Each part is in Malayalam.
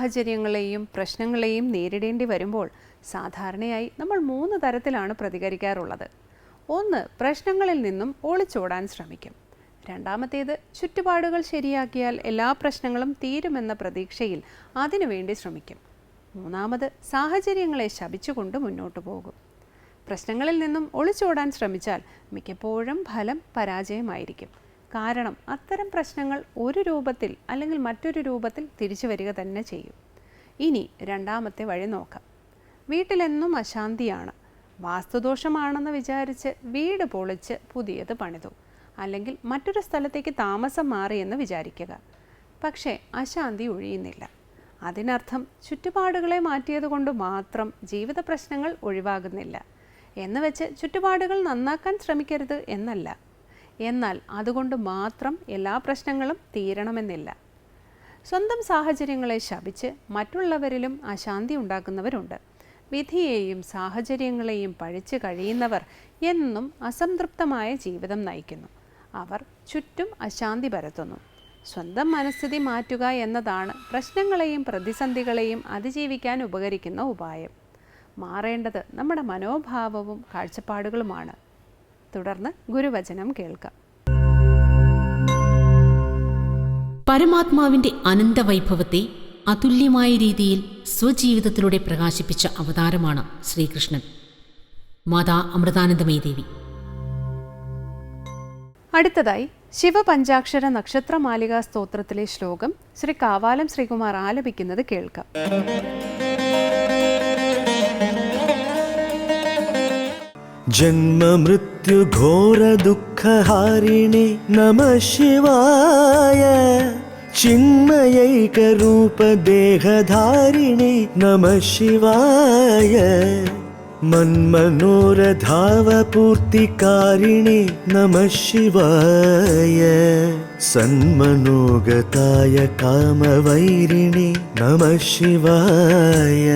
സാഹചര്യങ്ങളെയും പ്രശ്നങ്ങളെയും നേരിടേണ്ടി വരുമ്പോൾ സാധാരണയായി നമ്മൾ മൂന്ന് തരത്തിലാണ് പ്രതികരിക്കാറുള്ളത്. ഒന്ന് പ്രശ്നങ്ങളിൽ നിന്നും ഒളിച്ചോടാൻ ശ്രമിക്കും. രണ്ടാമത്തേത് ചുറ്റുപാടുകൾ ശരിയാക്കിയാൽ എല്ലാ പ്രശ്നങ്ങളും തീരുമെന്ന പ്രതീക്ഷയിൽ അതിനുവേണ്ടി ശ്രമിക്കും. മൂന്നാമത് സാഹചര്യങ്ങളെ ശപിച്ചുകൊണ്ട് മുന്നോട്ടു പോകും. പ്രശ്നങ്ങളിൽ നിന്നും ഒളിച്ചോടാൻ ശ്രമിച്ചാൽ മിക്കപ്പോഴും ഫലം പരാജയമായിരിക്കും. കാരണം അത്തരം പ്രശ്നങ്ങൾ ഒരു രൂപത്തിൽ അല്ലെങ്കിൽ മറ്റൊരു രൂപത്തിൽ തിരിച്ചു വരിക തന്നെ ചെയ്യും. ഇനി രണ്ടാമത്തെ വഴി നോക്കാം. വീട്ടിലെന്നും അശാന്തിയാണ്. വാസ്തുദോഷമാണെന്ന് വിചാരിച്ച് വീട് പൊളിച്ച് പുതിയത് പണിതു. അല്ലെങ്കിൽ മറ്റൊരു സ്ഥലത്തേക്ക് താമസം മാറിയെന്ന് വിചാരിക്കുക. പക്ഷേ അശാന്തി ഒഴിയുന്നില്ല. അതിനർത്ഥം ചുറ്റുപാടുകളെ മാറ്റിയതുകൊണ്ട് മാത്രം ജീവിത പ്രശ്നങ്ങൾ ഒഴിവാകുന്നില്ല. എന്ന് വെച്ച് ചുറ്റുപാടുകൾ നന്നാക്കാൻ ശ്രമിക്കരുത് എന്നല്ല. എന്നാൽ അതുകൊണ്ട് മാത്രം എല്ലാ പ്രശ്നങ്ങളും തീരണമെന്നില്ല. സ്വന്തം സാഹചര്യങ്ങളെ ശപിച്ച് മറ്റുള്ളവരിലും അശാന്തി ഉണ്ടാക്കുന്നവരുണ്ട്. വിധിയെയും സാഹചര്യങ്ങളെയും പഴിച്ചു കഴിയുന്നവർ എന്നും അസംതൃപ്തമായ ജീവിതം നയിക്കുന്നു. അവർ ചുറ്റും അശാന്തി പരത്തുന്നു. സ്വന്തം മനസ്ഥിതി മാറ്റുക എന്നതാണ് പ്രശ്നങ്ങളെയും പ്രതിസന്ധികളെയും അതിജീവിക്കാൻ ഉപകരിക്കുന്ന ഉപായം. മാറേണ്ടത് നമ്മുടെ മനോഭാവവും കാഴ്ചപ്പാടുകളുമാണ്. തുടർന്ന് ഗുരുവചനം കേൾക്കാം. പരമാത്മാവിന്റെ അനന്ത വൈഭവത്തെ അതുല്യമായ രീതിയിൽ സ്വജീവിതത്തിലൂടെ പ്രകാശിപ്പിച്ച അവതാരമാണ് ശ്രീകൃഷ്ണൻ. മാതാ അമൃതാനന്ദമയി ദേവി. അടുത്തതായി ശിവപഞ്ചാക്ഷര നക്ഷത്രമാലിക സ്തോത്രത്തിലെ ശ്ലോകം ശ്രീ കാവാലം ശ്രീകുമാർ ആലപിക്കുന്നത് കേൾക്കാം. जन्ममृत्युघोरदुःखहारिणे नमः शिवाय चिन्मयैकरूपदेहधारिणे नमः शिवाय मन्मनोरधावपूर्तिकारिणे नमः शिवाय सन्मनोगताय कामवैरिणे नमः शिवाय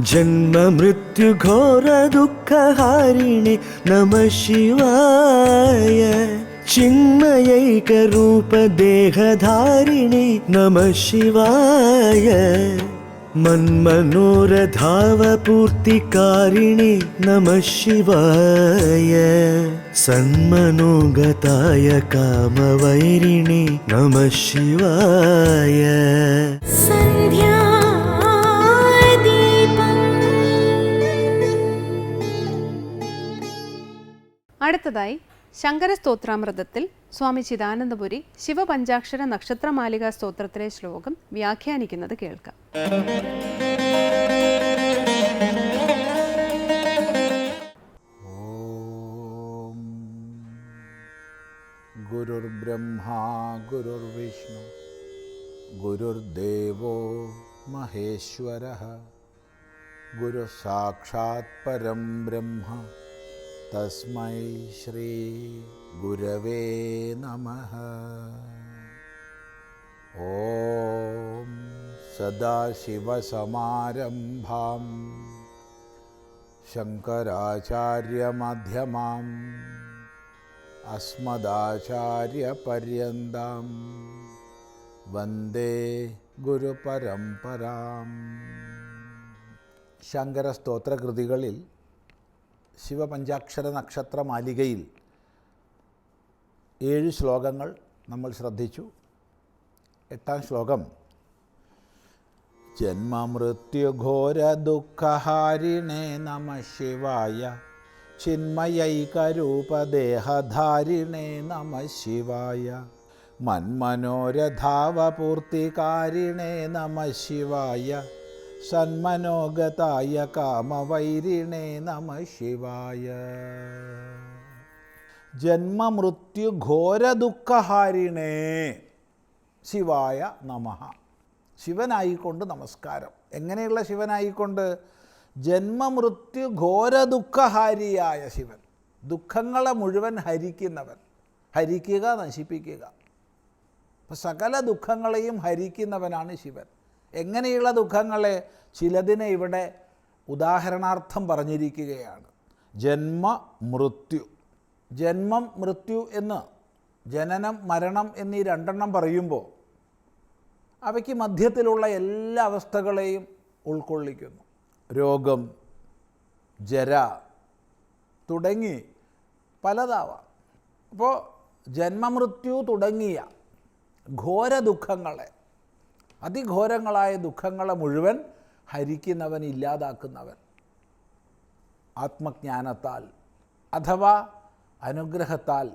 जन्ममृत्युघोरदुःखहारिणे नमः शिवाय। चिन्मयैकरूपदेहधारिणे नमः शिवाय। मन्मनोरधावपूर्तिकारिणे नमः शिवाय। सन्मनोगताय कामवैरिणे नमः शिवाय അടുത്തതായി ശങ്കരസ്തോത്രാമൃതത്തിൽ സ്വാമി ചിദാനന്ദപുരി ശിവപഞ്ചാക്ഷര നക്ഷത്രമാലിക സ്തോത്രത്തിലെ ശ്ലോകം വ്യാഖ്യാനിക്കുന്നത് കേൾക്കാം. ഗുരുർബ്രഹ്മാ ഗുരുർവിഷ്ണു ഗുരുദേവോ മഹേശ്വര ഗുരു സാക്ഷാത് പരം ബ്രഹ്മ തസ്മൈ ശ്രീ ഗുരവേ നമ ഓം സദാശിവസമാരംഭാം ശങ്കരാചാര്യമധ്യമാം അസ്മദാചാര്യപര്യന്താം വന്ദേ ഗുരുപരംപരാം ശങ്കര സ്തോത്രകൃതികളിൽ ശിവപഞ്ചാക്ഷര നക്ഷത്ര മാലികയിൽ ഏഴ് ശ്ലോകങ്ങൾ നമ്മൾ ശ്രദ്ധിച്ചു. എട്ടാം ശ്ലോകം. ജന്മമൃത്യുഘോരദുഃഖഹാരിണേ നമ ശിവായ. ചിന്മയൈകരൂപദേഹധാരിണേ നമ ശിവായ. മന്മനോരധാവപൂർത്തികാരിണേ നമ ശിവായ. സന്മനോഗതായ കാമവൈരിണേ നമ ശിവായ. ജന്മമൃത്യുഘോരദുഃഖഹാരിണേ ശിവായ നമ. ശിവനായിക്കൊണ്ട് നമസ്കാരം. എങ്ങനെയുള്ള ശിവനായിക്കൊണ്ട്? ജന്മമൃത്യു ഘോരദുഃഖഹാരിയായ ശിവൻ. ദുഃഖങ്ങളെ മുഴുവൻ ഹരിക്കുന്നവൻ. ഹരിക്കുക നശിപ്പിക്കുക. സകല ദുഃഖങ്ങളെയും ഹരിക്കുന്നവനാണ് ശിവൻ. എങ്ങനെയുള്ള ദുഃഖങ്ങളെ ചിലതിനെ ഇവിടെ ഉദാഹരണാർത്ഥം പറഞ്ഞിരിക്കുകയാണ്. ജന്മ മൃത്യു. ജന്മം മൃത്യു എന്ന് ജനനം മരണം എന്നീ രണ്ടെണ്ണം പറയുമ്പോൾ അവയ്ക്ക് മധ്യത്തിലുള്ള എല്ലാ അവസ്ഥകളെയും ഉൾക്കൊള്ളിക്കുന്നു. രോഗം ജര തുടങ്ങി പലതാവാം. അപ്പോൾ ജന്മമൃത്യു തുടങ്ങിയ ഘോര ദുഃഖങ്ങളെ അതിഘോരങ്ങളായ ദുഃഖങ്ങളെ മുഴുവൻ ഹരിക്കുന്നവൻ ഇല്ലാതാക്കുന്നവൻ. ആത്മജ്ഞാനത്താൽ അഥവാ അനുഗ്രഹത്താൽ.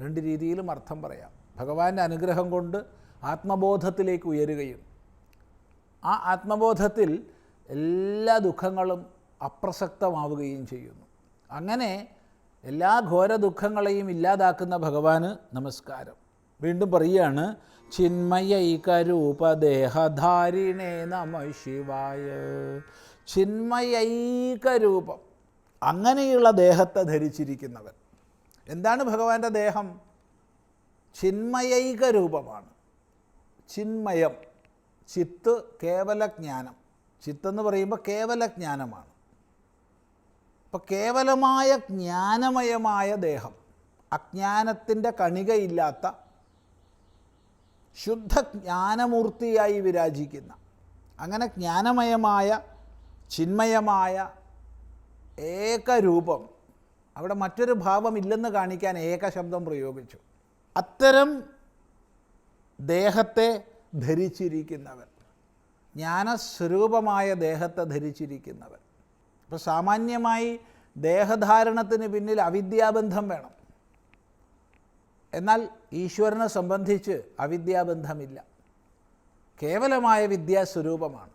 രണ്ട് രീതിയിലും അർത്ഥം പറയാം. ഭഗവാന്റെ അനുഗ്രഹം കൊണ്ട് ആത്മബോധത്തിലേക്ക് ഉയരുകയും ആ ആത്മബോധത്തിൽ എല്ലാ ദുഃഖങ്ങളും അപ്രസക്തമാവുകയും ചെയ്യുന്നു. അങ്ങനെ എല്ലാ ഘോര ദുഃഖങ്ങളെയും ഇല്ലാതാക്കുന്ന ഭഗവാന് നമസ്കാരം. വീണ്ടും പറയുകയാണ് ചിന്മയൈകരൂപദേഹധാരിണേ നമ ശിവായ. ചിന്മയൈകരൂപം. അങ്ങനെയുള്ള ദേഹത്തെ ധരിച്ചിരിക്കുന്നവൻ. എന്താണ് ഭഗവാന്റെ ദേഹം? ചിന്മയൈക രൂപമാണ് ചിന്മയം. ചിത്ത് കേവല ജ്ഞാനം ചിത്തെന്ന് പറയുമ്പോൾ കേവല ജ്ഞാനമാണ് അപ്പോൾ കേവലമായ ജ്ഞാനമയമായ ദേഹം അജ്ഞാനത്തിന്റെ കണികയില്ലാത്ത ശുദ്ധ ജ്ഞാനമൂർത്തിയായി വിരാജിക്കുന്ന അങ്ങനെ ജ്ഞാനമയമായ ചിന്മയമായ ഏകരൂപം അവിടെ മറ്റൊരു ഭാവമില്ലെന്ന് കാണിക്കാൻ ഏക ശബ്ദം പ്രയോഗിച്ചു. അത്തരം ദേഹത്തെ ധരിച്ചിരിക്കുന്നവൻ ജ്ഞാനസ്വരൂപമായ ദേഹത്തെ ധരിച്ചിരിക്കുന്നവൻ. ഇപ്പോൾ സാമാന്യമായി ദേഹധാരണത്തിന് പിന്നിൽ അവിദ്യാബന്ധം വേണം. എന്നാൽ ഈശ്വരനെ സംബന്ധിച്ച് അവിദ്യാബന്ധമില്ല. കേവലമായ വിദ്യാസ്വരൂപമാണ്.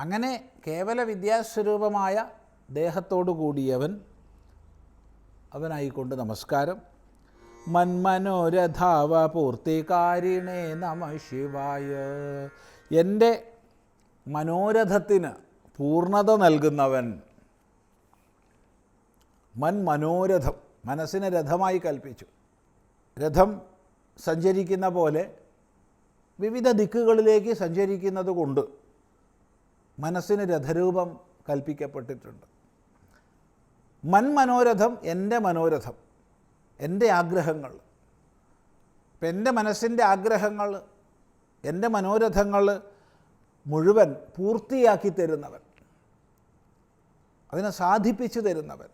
അങ്ങനെ കേവല വിദ്യാസ്വരൂപമായ ദേഹത്തോടു കൂടിയവൻ അവനായിക്കൊണ്ട് നമസ്കാരം. മന്മനോരഥാവ പൂർത്തികാരിണേ നമ ശിവായ. എന്റെ മനോരഥത്തിന് പൂർണത നൽകുന്നവൻ മൻ മനോരഥം മനസ്സിനെ രഥമായി കൽപ്പിച്ചു. രഥം സഞ്ചരിക്കുന്ന പോലെ വിവിധ ദിക്കുകളിലേക്ക് സഞ്ചരിക്കുന്നത് കൊണ്ട് മനസ്സിന് രഥരൂപം കൽപ്പിക്കപ്പെട്ടിട്ടുണ്ട്. മൻ മനോരഥം എന്റെ മനോരഥം എന്റെ ആഗ്രഹങ്ങൾ. ഇപ്പം എന്റെ മനസ്സിന്റെ ആഗ്രഹങ്ങൾ എന്റെ മനോരഥങ്ങൾ മുഴുവൻ പൂർത്തിയാക്കി തരുന്നവൻ അതിനെ സാധിപ്പിച്ചു തരുന്നവൻ.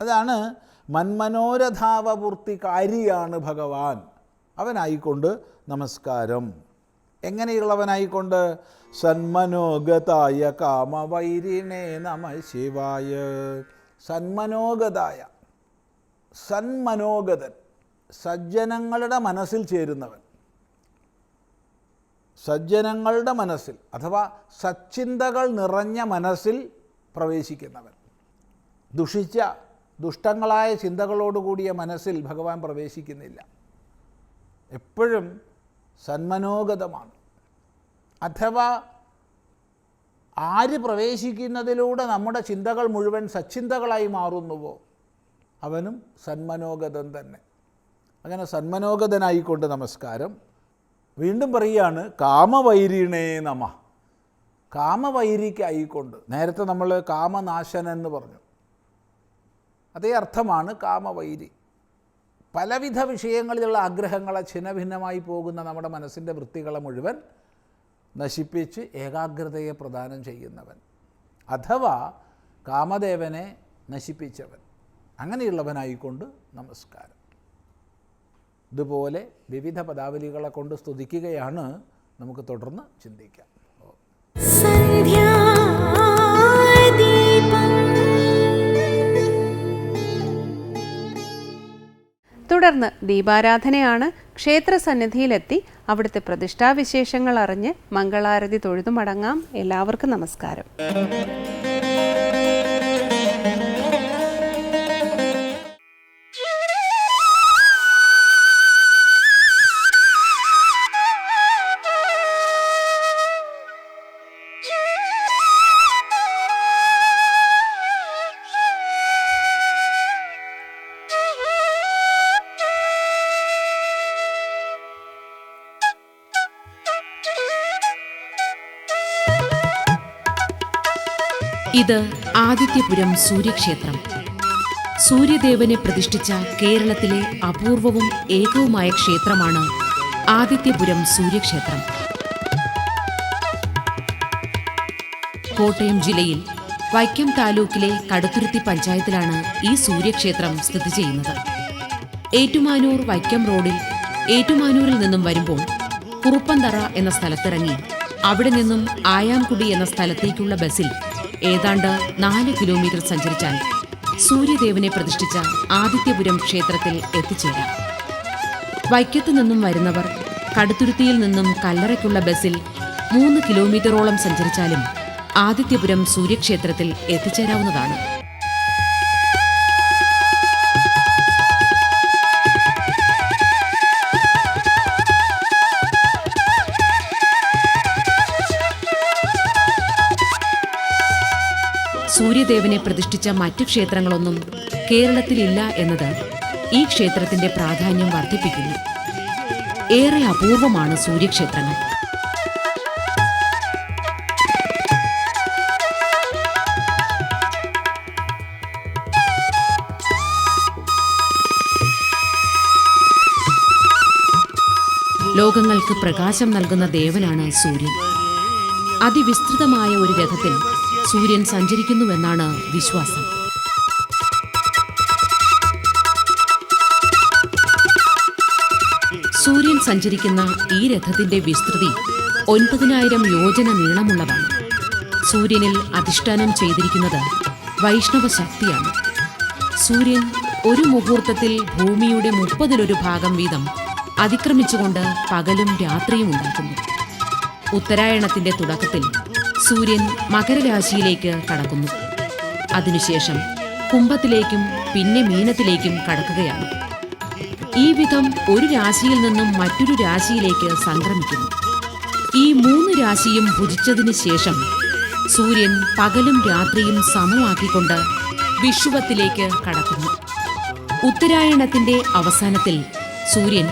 അതാണ് മന്മനോരഥാവപൂർത്തികാരിയാണ് ഭഗവാൻ. അവനായിക്കൊണ്ട് നമസ്കാരം. എങ്ങനെയുള്ളവനായിക്കൊണ്ട്? സന്മനോഗതായ കാമവൈരിണേ നമ ശിവായ. സന്മനോഗതായ സന്മനോഗതൻ സജ്ജനങ്ങളുടെ മനസ്സിൽ ചേരുന്നവൻ. സജ്ജനങ്ങളുടെ മനസ്സിൽ അഥവാ സച്ചിന്തകൾ നിറഞ്ഞ മനസ്സിൽ പ്രവേശിക്കുന്നവൻ. ദുഷിച്ച ദുഷ്ടങ്ങളായ ചിന്തകളോടുകൂടിയ മനസ്സിൽ ഭഗവാൻ പ്രവേശിക്കുന്നില്ല. എപ്പോഴും സന്മനോഗതമാണ്. അഥവാ ആര് പ്രവേശിക്കുന്നതിലൂടെ നമ്മുടെ ചിന്തകൾ മുഴുവൻ സച്ചിന്തകളായി മാറുന്നുവോ? അവനും സന്മനോഗതൻ തന്നെ. അങ്ങനെ സന്മനോഗതനായിക്കൊണ്ട് നമസ്കാരം. വീണ്ടും പറയുകയാണ് കാമവൈരീണേ നമ. കാമവൈരിക്കായിക്കൊണ്ട്. നേരത്തെ നമ്മൾ കാമനാശൻ എന്ന് പറഞ്ഞു. അതേ അർത്ഥമാണ് കാമവൈരി. പലവിധ വിഷയങ്ങളിലുള്ള ആഗ്രഹങ്ങളെ ഛിന്നഭിന്നമായി പോകുന്ന നമ്മുടെ മനസ്സിന്റെ വൃത്തികളെ മുഴുവൻ നശിപ്പിച്ച് ഏകാഗ്രതയെ പ്രദാനം ചെയ്യുന്നവൻ. അഥവാ കാമദേവനെ നശിപ്പിച്ചവൻ. അങ്ങനെയുള്ളവനായിക്കൊണ്ട് നമസ്കാരം. ഇതുപോലെ വിവിധ പദാവലികളെ കൊണ്ട് സ്തുതിക്കുകയാണ് നമുക്ക് തുടർന്ന് ചിന്തിക്കാം. തുടർന്ന് ദീപാരാധനയാണ് ക്ഷേത്ര സന്നിധിയിലെത്തി അവിടുത്തെ പ്രതിഷ്ഠാവിശേഷങ്ങൾ അറിഞ്ഞ് മംഗളാരതി തൊഴുതു മടങ്ങാം. എല്ലാവർക്കും നമസ്കാരം. ഇത് ആദിത്യപുരം സൂര്യക്ഷേത്രം. സൂര്യദേവനെ പ്രതിഷ്ഠിച്ച കേരളത്തിലെ അപൂർവവും ഏകവുമായ ക്ഷേത്രമാണ് ആദിത്യപുരം സൂര്യക്ഷേത്രം. കോട്ടയം ജില്ലയിൽ വൈക്കം താലൂക്കിലെ കടുത്തുരുത്തി പഞ്ചായത്തിലാണ് ഈ സൂര്യക്ഷേത്രം സ്ഥിതി ചെയ്യുന്നത്. ഏറ്റുമാനൂർ വൈക്കം റോഡിൽ ഏറ്റുമാനൂരിൽ നിന്നും വരുമ്പോൾ കുറുപ്പന്തറ എന്ന സ്ഥലത്തിറങ്ങി അവിടെ നിന്നും ആയാംകുടി എന്ന സ്ഥലത്തേക്കുള്ള ബസ്സിൽ ഏതാണ്ട് നാല് കിലോമീറ്റർ സഞ്ചരിച്ചാൽ സൂര്യദേവനെ പ്രതിഷ്ഠിച്ച ആദിത്യപുരം ക്ഷേത്രത്തിൽ എത്തിച്ചേരാം. വൈക്കത്തു നിന്നും വരുന്നവർ കടുത്തുരുത്തിയിൽ നിന്നും കല്ലറയ്ക്കുള്ള ബസ്സിൽ മൂന്ന് കിലോമീറ്ററോളം സഞ്ചരിച്ചാലും ആദിത്യപുരം സൂര്യക്ഷേത്രത്തിൽ എത്തിച്ചേരാവുന്നതാണ്. സൂര്യദേവനെ പ്രതിഷ്ഠിച്ച മറ്റു ക്ഷേത്രങ്ങളൊന്നും കേരളത്തിലില്ല എന്നത് ഈ ക്ഷേത്രത്തിന്റെ പ്രാധാന്യം വർദ്ധിപ്പിക്കുന്നു. ഏറെ അപൂർവമാണ് സൂര്യക്ഷേത്രങ്ങൾ. ലോകങ്ങൾക്ക് പ്രകാശം നൽകുന്ന ദേവനാണ് സൂര്യൻ. അതിവിസ്തൃതമായ ഒരു രഥത്തിൽ സൂര്യൻ സഞ്ചരിക്കുന്നുവെന്നാണ് വിശ്വാസം. സൂര്യൻ സഞ്ചരിക്കുന്ന ഈ രഥത്തിന്റെ വിസ്തൃതി ഒൻപതിനായിരം യോജന നീളമുള്ളതാണ്. സൂര്യനിൽ അധിഷ്ഠാനം ചെയ്തിരിക്കുന്നത് വൈഷ്ണവ ശക്തിയാണ്. സൂര്യൻ ഒരു മുഹൂർത്തത്തിൽ ഭൂമിയുടെ മുപ്പതിലൊരു ഭാഗം വീതം അതിക്രമിച്ചുകൊണ്ട് പകലും രാത്രിയും ഉണ്ടാക്കുന്നു. ഉത്തരായണത്തിന്റെ തുടക്കത്തിൽ സൂര്യൻ മകരരാശിയിലേക്ക് കടക്കുന്നു. അതിനുശേഷം കുംഭത്തിലേക്കും പിന്നെ മീനത്തിലേക്കും കടക്കുകയാണ്. ഈ വിധം ഒരു രാശിയിൽ നിന്നും മറ്റൊരു രാശിയിലേക്ക് സംക്രമിക്കുന്നു. ഈ മൂന്ന് രാശിയും ഭുജിച്ചതിന് ശേഷം സൂര്യൻ പകലും രാത്രിയും സമമാക്കിക്കൊണ്ട് വിഷുവത്തിലേക്ക് കടക്കുന്നു. ഉത്തരായണത്തിന്റെ അവസാനത്തിൽ സൂര്യൻ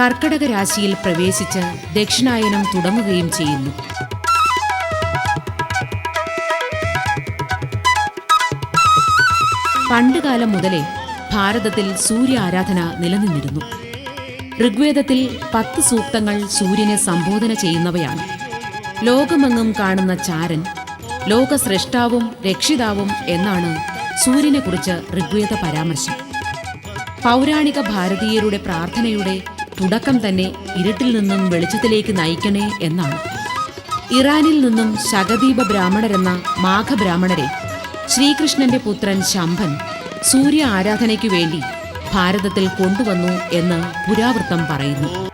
കർക്കടക രാശിയിൽ പ്രവേശിച്ച് ദക്ഷിണായനം തുടങ്ങുകയും ചെയ്യുന്നു. പണ്ടുകാലം മുതലേ ഭാരതത്തിൽ സൂര്യ ആരാധന നിലനിന്നിരുന്നു. ഋഗ്വേദത്തിൽ പത്ത് സൂക്തങ്ങൾ സൂര്യനെ സംബോധന ചെയ്യുന്നവയാണ്. ലോകമെങ്ങും കാണുന്ന ചാരൻ ലോകസ്രഷ്ടാവും രക്ഷിതാവും എന്നാണ് സൂര്യനെക്കുറിച്ച് ഋഗ്വേദ പരാമർശം. പൗരാണിക ഭാരതീയരുടെ പ്രാർത്ഥനയുടെ തുടക്കം തന്നെ ഇരുട്ടിൽ നിന്നും വെളിച്ചത്തിലേക്ക് നയിക്കണേ എന്നാണ്. ഇറാനിൽ നിന്നും ശകദീപ ബ്രാഹ്മണരെന്ന മാഘബ്രാഹ്മണരെ ശ്രീകൃഷ്ണന്റെ പുത്രൻ ശംഭൻ സൂര്യ ആരാധനയ്ക്കു വേണ്ടി ഭാരതത്തിൽ കൊണ്ടുവന്നു എന്ന് പുരാവൃത്തം പറയുന്നു.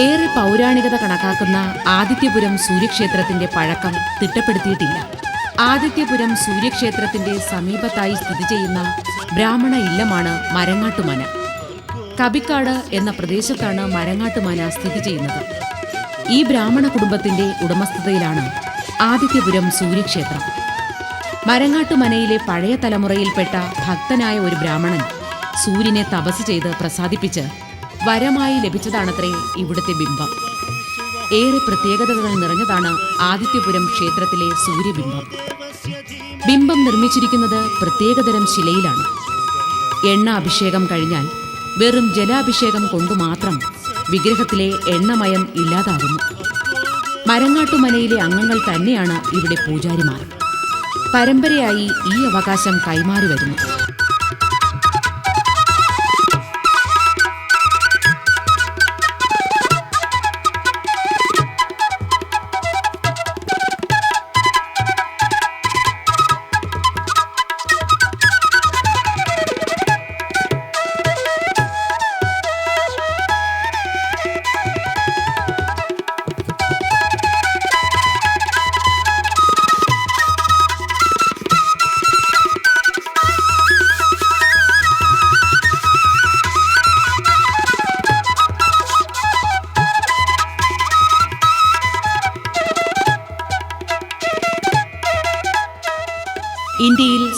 ഏറെ പൗരാണികത കണക്കാക്കുന്ന ആദിത്യപുരം സൂര്യക്ഷേത്രത്തിന്റെ പഴക്കം തിട്ടപ്പെടുത്തിയിട്ടില്ല. ആദിത്യപുരം സൂര്യക്ഷേത്രത്തിന്റെ സമീപത്തായി സ്ഥിതി ചെയ്യുന്ന ബ്രാഹ്മണ ഇല്ലമാണ് മരങ്ങാട്ടുമന. കബിക്കാട് എന്ന പ്രദേശത്താണ് മരങ്ങാട്ടുമന സ്ഥിതി ചെയ്യുന്നത്. ഈ ബ്രാഹ്മണ കുടുംബത്തിന്റെ ഉടമസ്ഥതയിലാണ് ആദിത്യപുരം സൂര്യക്ഷേത്രം. മരങ്ങാട്ടുമനയിലെ പഴയ തലമുറയിൽപ്പെട്ട ഭക്തനായ ഒരു ബ്രാഹ്മണൻ സൂര്യനെ തപസ് ചെയ്ത് പ്രസാദിപ്പിച്ച് വരമായി ലഭിച്ചതാണത്രേ ഇവിടുത്തെ ബിംബം. ഏറെ പ്രത്യേകതകൾ നിറഞ്ഞതാണ് ആദിത്യപുരം ക്ഷേത്രത്തിലെ സൂര്യബിംബം. ബിംബം നിർമ്മിച്ചിരിക്കുന്നത് പ്രത്യേകതരം ശിലയിലാണ്. എണ്ണ അഭിഷേകം കഴിഞ്ഞാൽ വെറും ജലാഭിഷേകം കൊണ്ടു മാത്രം വിഗ്രഹത്തിലെ എണ്ണമയം ഇല്ലാതാകുന്നു. മരങ്ങാട്ടുമനയിലെ അംഗങ്ങൾ തന്നെയാണ് ഇവിടെ പൂജാരിമാർ. പരമ്പരയായി ഈ അവകാശം കൈമാറി വരുന്നു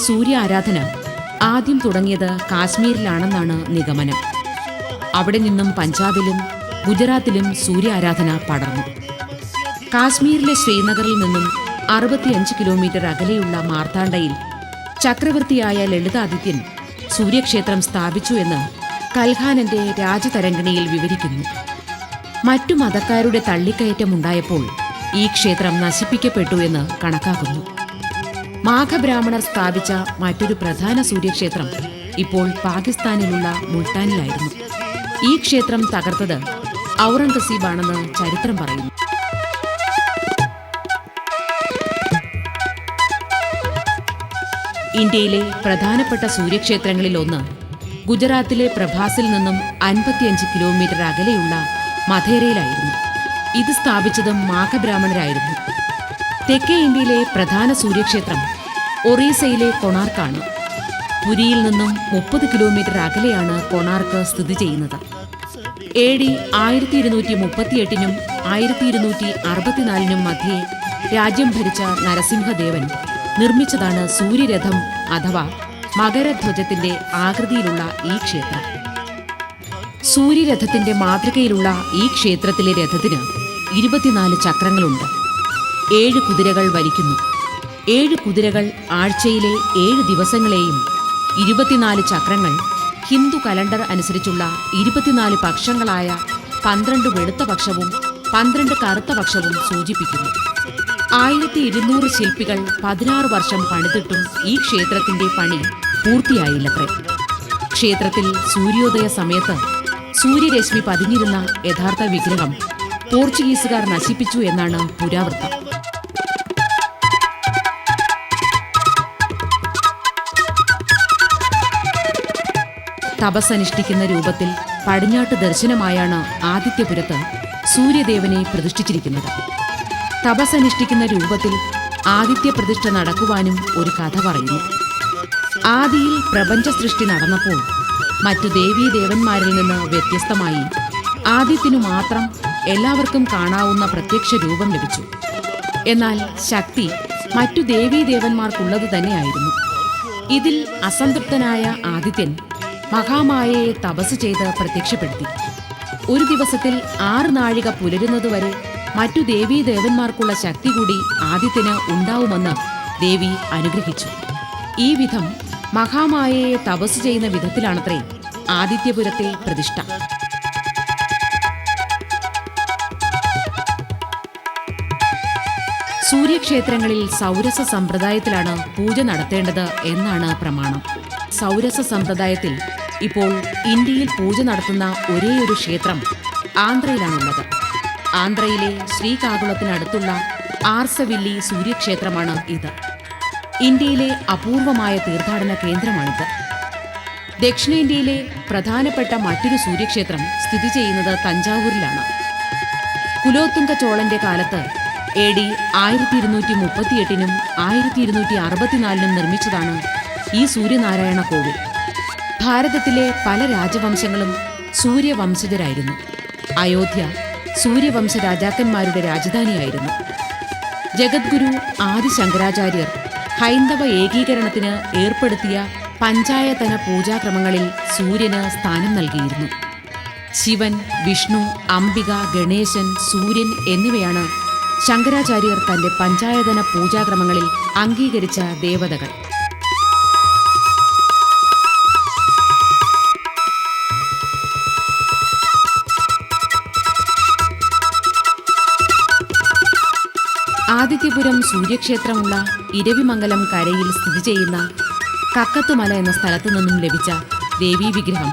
സൂര്യ ആരാധന. ആദ്യം തുടങ്ങിയത് കാശ്മീരിലാണെന്നാണ് നിഗമനം. അവിടെ നിന്നും പഞ്ചാബിലും ഗുജറാത്തിലും സൂര്യ ആരാധന പടർന്നു. കാശ്മീരിലെ ശ്രീനഗറിൽ നിന്നും അറുപത്തിയഞ്ച് കിലോമീറ്റർ അകലെയുള്ള മാർത്താണ്ഡയിൽ ചക്രവർത്തിയായ ലളിതാദിത്യൻ സൂര്യക്ഷേത്രം സ്ഥാപിച്ചു എന്ന് കൽഹാനന്റെ രാജതരംഗിണിയിൽ വിവരിക്കുന്നു. മറ്റു മതക്കാരുടെ തള്ളിക്കയറ്റം ഉണ്ടായപ്പോൾ ഈ ക്ഷേത്രം നശിപ്പിക്കപ്പെട്ടു എന്ന് കണക്കാക്കുന്നു. മാഘബ്രാഹ്മണർ സ്ഥാപിച്ച മറ്റൊരു പ്രധാന സൂര്യക്ഷേത്രം ഇപ്പോൾ പാകിസ്ഥാനിലുള്ള മുൾട്ടാനിലായിരുന്നു ഈ ക്ഷേത്രം തകർത്തത് ഔറംഗസീബാണെന്ന് ചരിത്രം പറയുന്നു. ഇന്ത്യയിലെ പ്രധാനപ്പെട്ട സൂര്യക്ഷേത്രങ്ങളിൽ ഒന്ന് ഗുജറാത്തിലെ പ്രഭാസിൽ നിന്നും അൻപത്തിയഞ്ച് കിലോമീറ്റർ അകലെയുള്ള മധേരയിലായിരുന്നു. ഇത് സ്ഥാപിച്ചതും മാഘബ്രാഹ്മണരായിരുന്നു. തെക്കേ ഇന്ത്യയിലെ പ്രധാന സൂര്യക്ഷേത്രം ഒറീസയിലെ കൊണാർക്കാണ്. പുരിയിൽ നിന്നും മുപ്പത് കിലോമീറ്റർ അകലെയാണ് കൊണാർക്ക് സ്ഥിതി ചെയ്യുന്നത്. എ ഡി ആയിരത്തി ഇരുന്നൂറ്റി മുപ്പത്തിയെട്ടിനും ആയിരത്തി ഇരുന്നൂറ്റി അറുപത്തിനാലിനും മധ്യേ രാജ്യം ഭരിച്ച നരസിംഹദേവൻ നിർമ്മിച്ചതാണ് സൂര്യരഥം അഥവാ മകരധ്വജത്തിന്റെ ആകൃതിയിലുള്ള ഈ ക്ഷേത്രം. സൂര്യരഥത്തിന്റെ മാതൃകയിലുള്ള ഈ ക്ഷേത്രത്തിലെ രഥത്തിന് ഇരുപത്തിനാല് ചക്രങ്ങളുണ്ട്. ഏഴ് കുതിരകൾ വലിക്കുന്നു. ഏഴ് കുതിരകൾ ആഴ്ചയിലെ ഏഴ് ദിവസങ്ങളെയും ഇരുപത്തിനാല് ചക്രങ്ങൾ ഹിന്ദു കലണ്ടർ അനുസരിച്ചുള്ള ഇരുപത്തിനാല് പക്ഷങ്ങളായ പന്ത്രണ്ട് വെളുത്ത പക്ഷവും പന്ത്രണ്ട് കറുത്ത പക്ഷവും സൂചിപ്പിക്കുന്നു. ആയിരത്തി ഇരുന്നൂറ് ശില്പികൾ പതിനാറ് വർഷം പണിതിട്ടും ഈ ക്ഷേത്രത്തിന്റെ പണി പൂർത്തിയായില്ലത്രേ. ക്ഷേത്രത്തിൽ സൂര്യോദയ സമയത്ത് സൂര്യരശ്മി പതിഞ്ഞിരുന്ന യഥാർത്ഥ വിഗ്രഹം പോർച്ചുഗീസുകാർ നശിപ്പിച്ചു എന്നാണ് പുരാവൃത്തം. തപസ്സനുഷ്ഠിക്കുന്ന രൂപത്തിൽ പടിഞ്ഞാട്ട് ദർശനമായാണ് ആദിത്യപുരത്ത് സൂര്യദേവനെ പ്രതിഷ്ഠിച്ചിരിക്കുന്നത്. തപസ്സനുഷ്ഠിക്കുന്ന രൂപത്തിൽ ആദിത്യ പ്രതിഷ്ഠ നടക്കുവാനും ഒരു കഥ പറയുന്നു. ആദിയിൽ പ്രപഞ്ച സൃഷ്ടി നടന്നപ്പോൾ മറ്റു ദേവീദേവന്മാരിൽ നിന്ന് വ്യത്യസ്തമായി ആദിത്യനു മാത്രം എല്ലാവർക്കും കാണാവുന്ന പ്രത്യക്ഷ രൂപം ലഭിച്ചു. എന്നാൽ ശക്തി മറ്റു ദേവീദേവന്മാർക്കുള്ളത് തന്നെയായിരുന്നു. ഇതിൽ അസംതൃപ്തനായ ആദിത്യൻ മഹാമായയെ തപസ് ചെയ്ത് പ്രത്യക്ഷപ്പെടുത്തി. ഒരു ദിവസത്തിൽ ആറ് നാഴിക പുലരുന്നതുവരെ മറ്റു ദേവീദേവന്മാർക്കുള്ള ശക്തി കൂടി ആദിത്യന് ഉണ്ടാവുമെന്ന് ദേവി അനുഗ്രഹിച്ചു. ഈ വിധം മഹാമായയെ തപസ് ചെയ്യുന്ന വിധത്തിലാണത്രേ ആദിത്യപുരത്തെ പ്രതിഷ്ഠ. സൂര്യക്ഷേത്രങ്ങളിൽ സൗരസ സമ്പ്രദായത്തിലാണ് പൂജ നടത്തേണ്ടത് എന്നാണ് പ്രമാണം. സൗരസ സമ്പ്രദായത്തിൽ ഇപ്പോൾ ഇന്ത്യയിൽ പൂജ നടത്തുന്ന ഒരേയൊരു ക്ഷേത്രം ആന്ധ്രയിലാണുള്ളത്. ആന്ധ്രയിലെ ശ്രീകാകുളത്തിനടുത്തുള്ള ആർസവില്ലി സൂര്യക്ഷേത്രമാണ് ഇത്. ഇന്ത്യയിലെ അപൂർവമായ തീർത്ഥാടന കേന്ദ്രമാണിത്. ദക്ഷിണേന്ത്യയിലെ പ്രധാനപ്പെട്ട മറ്റൊരു സൂര്യക്ഷേത്രം സ്ഥിതി ചെയ്യുന്നത് തഞ്ചാവൂരിലാണ്. കുലോത്തുങ്ക ചോളന്റെ കാലത്ത് എ ഡി ആയിരത്തി ഇരുന്നൂറ്റി മുപ്പത്തിയെട്ടിനും ആയിരത്തി ഇരുന്നൂറ്റി അറുപത്തിനാലിനും നിർമ്മിച്ചതാണ് ഈ സൂര്യനാരായണ കോവിൽ. ഭാരതത്തിലെ പല രാജവംശങ്ങളും സൂര്യവംശജരായിരുന്നു. അയോധ്യ സൂര്യവംശ രാജാക്കന്മാരുടെ രാജധാനിയായിരുന്നു. ജഗദ്ഗുരു ആദിശങ്കരാചാര്യർ ഹൈന്ദവ ഏകീകരണത്തിന് ഏർപ്പെടുത്തിയ പഞ്ചായതന പൂജാക്രമങ്ങളിൽ സൂര്യന് സ്ഥാനം നൽകിയിരുന്നു. ശിവൻ വിഷ്ണു അംബിക ഗണേശൻ സൂര്യൻ എന്നിവയാണ് ശങ്കരാചാര്യർ തന്റെ പഞ്ചായതന പൂജാക്രമങ്ങളിൽ അംഗീകരിച്ച ദേവതകൾ. ആദിത്യപുരം സൂര്യക്ഷേത്രമുള്ള ഇരവിമംഗലം കരയിൽ സ്ഥിതി ചെയ്യുന്ന കക്കത്തുമല എന്ന സ്ഥലത്തു നിന്നും ലഭിച്ച ദേവീ വിഗ്രഹം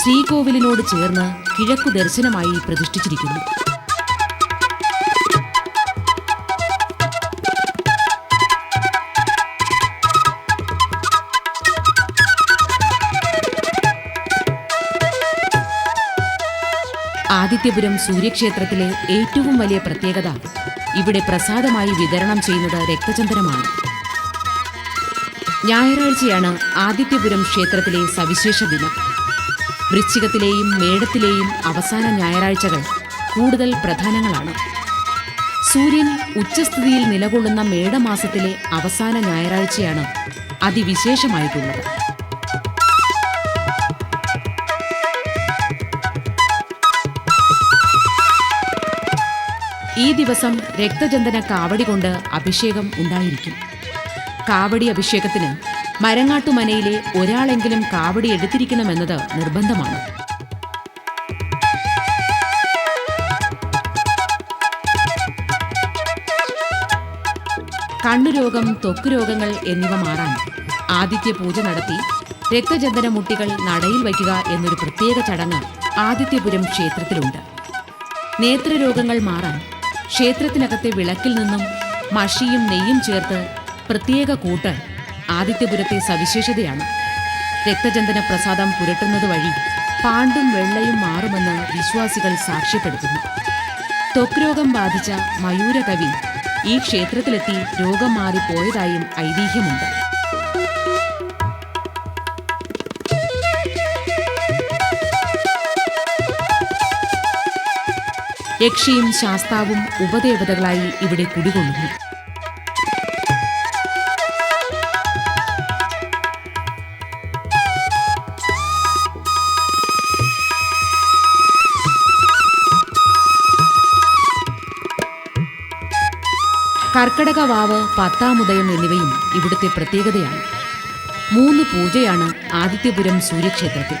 ശ്രീകോവിലിനോട് ചേർന്ന് കിഴക്കു ദർശനമായി പ്രതിഷ്ഠിച്ചിരിക്കുന്നു. ആദിത്യപുരം സൂര്യക്ഷേത്രത്തിലെ ഏറ്റവും വലിയ പ്രത്യേകത ഇവിടെ പ്രസാദമായി വിതരണം ചെയ്യുന്നത് രക്തചന്ദ്രമാണ് ഞായറാഴ്ചയാണ് ആദിത്യപുരം ക്ഷേത്രത്തിലെ സവിശേഷ ദിനം. വൃശ്ചികത്തിലെയും മേടത്തിലെയും അവസാന ഞായറാഴ്ചകൾ കൂടുതൽ പ്രധാനങ്ങളാണ്. സൂര്യൻ ഉച്ചസ്ഥിതിയിൽ നിലകൊള്ളുന്ന മേടമാസത്തിലെ അവസാന ഞായറാഴ്ചയാണ് അതിവിശേഷമായിട്ടുള്ളത്. ഈ ദിവസം രക്തചന്ദന കാവടി കൊണ്ട് അഭിഷേകം ഉണ്ടായിരിക്കും. കാവടി അഭിഷേകത്തിന് മരങ്ങാട്ടുമനയിലെ ഒരാളെങ്കിലും കാവടി എടുത്തിരിക്കണമെന്നത് നിർബന്ധമാണ്. കണ്ണുരോഗം ത്വക്ക് രോഗങ്ങൾ എന്നിവ മാറാൻ ആദിത്യ പൂജ നടത്തി രക്തചന്ദന മുട്ടികൾ നടയിൽ വയ്ക്കുക എന്നൊരു പ്രത്യേക ചടങ്ങ് ആദിത്യപുരം ക്ഷേത്രത്തിലുണ്ട്. നേത്രരോഗങ്ങൾ മാറാൻ ക്ഷേത്രത്തിനകത്തെ വിളക്കിൽ നിന്നും മഷിയും നെയ്യും ചേർത്ത് പ്രത്യേക കൂട്ട് ആദിത്യപുരത്തെ സവിശേഷതയാണ്. രക്തചന്ദന പ്രസാദം പുരട്ടുന്നത് വഴി പാണ്ടും വെള്ളയും മാറുമെന്ന് വിശ്വാസികൾ സാക്ഷ്യപ്പെടുത്തുന്നു. ത്വക് രോഗം ബാധിച്ച മയൂരകവി ഈ ക്ഷേത്രത്തിലെത്തി രോഗം മാറിപ്പോയതായും ഐതിഹ്യമുണ്ട്. യക്ഷിയും ശാസ്താവും ഉപദേവതകളായി ഇവിടെ കുടികൊള്ളുന്നു കർക്കടക വാവ് പത്താമുദയം എന്നിവയും ഇവിടുത്തെ പ്രത്യേകതയാണ്. മൂന്ന് പൂജയാണ് ആദിത്യപുരം സൂര്യക്ഷേത്രത്തിൽ.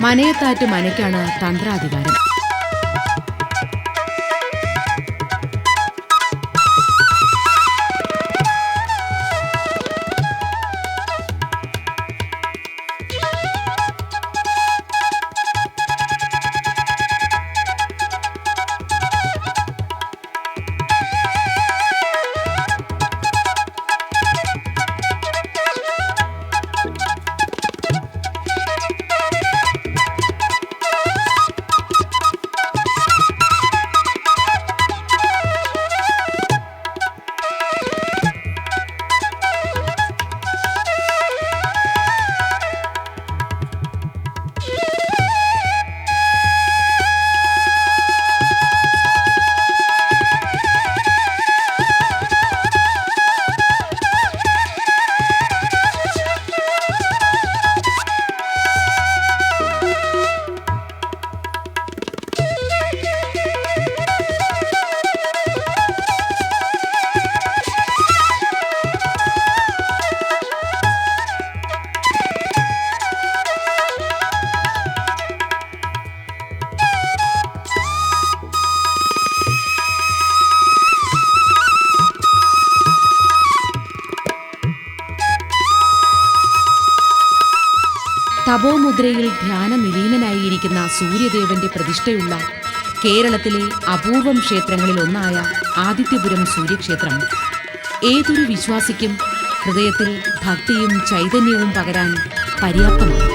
മനയത്താറ്റ് മനയ്ക്കാണ് തന്ത്രാധികാരം. തപോമുദ്രയിൽ ധ്യാനനിലീനനായിരിക്കുന്ന സൂര്യദേവന്റെ പ്രതിഷ്ഠയുള്ള കേരളത്തിലെ അപൂർവം ക്ഷേത്രങ്ങളിൽ ഒന്നായ ആദിത്യപുരം സൂര്യക്ഷേത്രം. ഏതൊരു വിശ്വാസിക്കും ഹൃദയത്തിൽ ഭക്തിയും ചൈതന്യവും പകരാൻ പര്യാപ്തമാണ്.